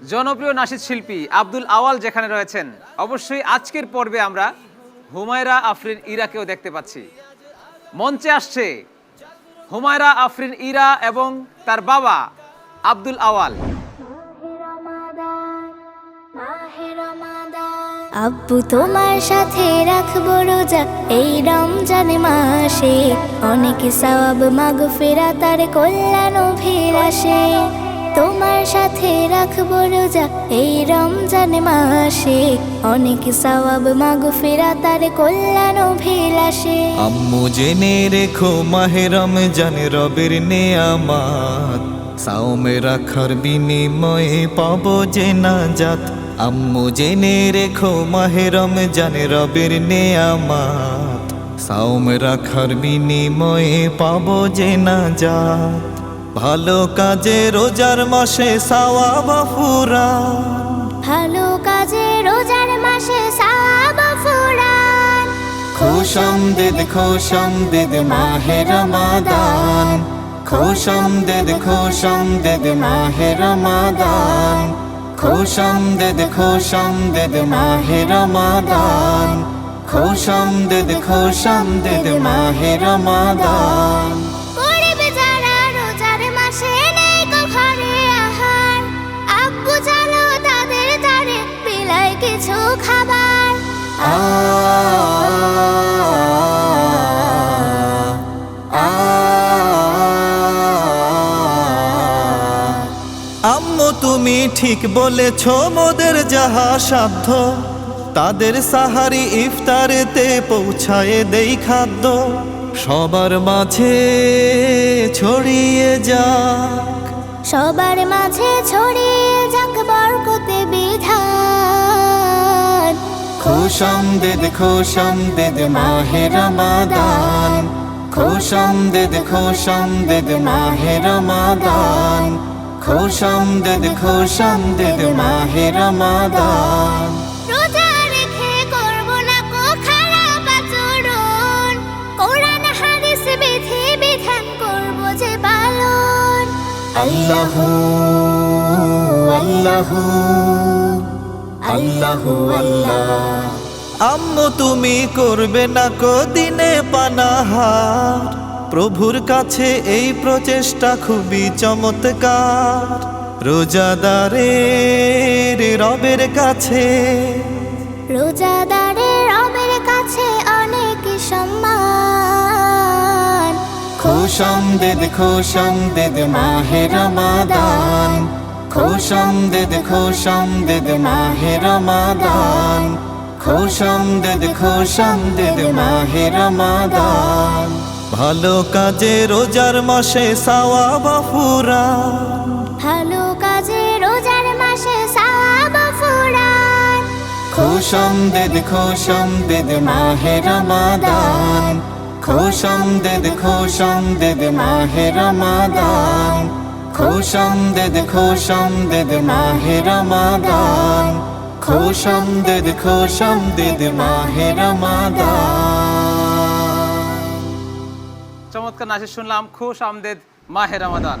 জনপ্রিয় নাসিদ শিল্পী আব্দুল আওয়াল যেখানে রয়েছেন অবশ্যই আজকের পর্বে আমরা হুমায়রা আফরিন ইরাকেও দেখতে পাচ্ছি। মঞ্চে আসছে হুমায়রা আফরিন ইরা এবং তার বাবা আব্দুল আওয়াল। আব্বু তোমার সাথে রাখব রোজা এই রমজান মাসে। অনেক সওয়াব মাগ ফেরা তার কল্যাণ অভিলাষে তোমার সাথে রাখব রোজা। এই রমজান মাসে অনেক সওয়াব মাগ ফেরা তার কল্যাণ অভিলাষে আম্মু জেনে রেখো মাহে রমজান রবের নেয়ামাত। সাওমে রাখার বিনিময়ে পাবো যে না নাজাত। আম্মু জেনে রেখো মাহে রমজান রবের নেয়ামাত। সাওমে রাখার বিনিময়ে পাবো যে না নাজাত। ভালো কাজে রোজার মাসে সাওয়া বাফুরা ভালো কাজে রোজার মাসে সাব ফুরান খুশম দিদ খুশম দিদ মাহে রমাদান। খুশম দিদ খুশম দিদ মাহে রমাদান। খুশম দিদ খুশম দিদ মাহে রমাদান। খুশম দিদ খুশম দিদ মাহে রমাদান। কিছু খাবার আম্মু তুমি ঠিক বলেছ মোদের যাহা সাধ্য তাদের সাহারি ইফতারেতে পৌঁছায় দেই খাদ্য সবার মাঝে ছড়িয়ে যাক সবার মাঝে ছড়িয়ে যাক বরকতে বিধান খুশম দিদ খুশম দিদ মাহে রমাদান। খুশম দিদ খুশম দিদ মাহে রমাদান। খুশম দিদ খুশম দিদ মাহে রমাদান। আল্লাহ আল্লাহ। আল্লাহ আল্লাহ। আম্মু তুমি করবে না কো দিনে পানাহার। প্রভুর কাছে এই প্রচেষ্টা খুবই চমৎকার। রোজাদারের রবের কাছে। রোজাদারের রবের কাছে অনেক সম্মান। খুশম দিদ খুশম দিদ মাহে রমাদান। খুশম দিদ খুশম দিদ মাহে রমাদান। খুশম দিদ খুশম দিদ মাহে রমাদান। ভালো কাজে রোজার মাসে সাওয়া বাফুরা ভালো কাজে রোজার মাসে সাব ফুরান খুশম দিদ খুশম দিদ মাহে রমাদান। খুশম দিদ খুশম দিদ মাহে রমাদান। খুশম দিদ খুশম দিদ মাহে রমাদান। খুশম দিদ খুশম দিদ মাহে রমাদান। চমৎকার নাচে শুনলাম খুশ আমদেদ মাহে রমাদান।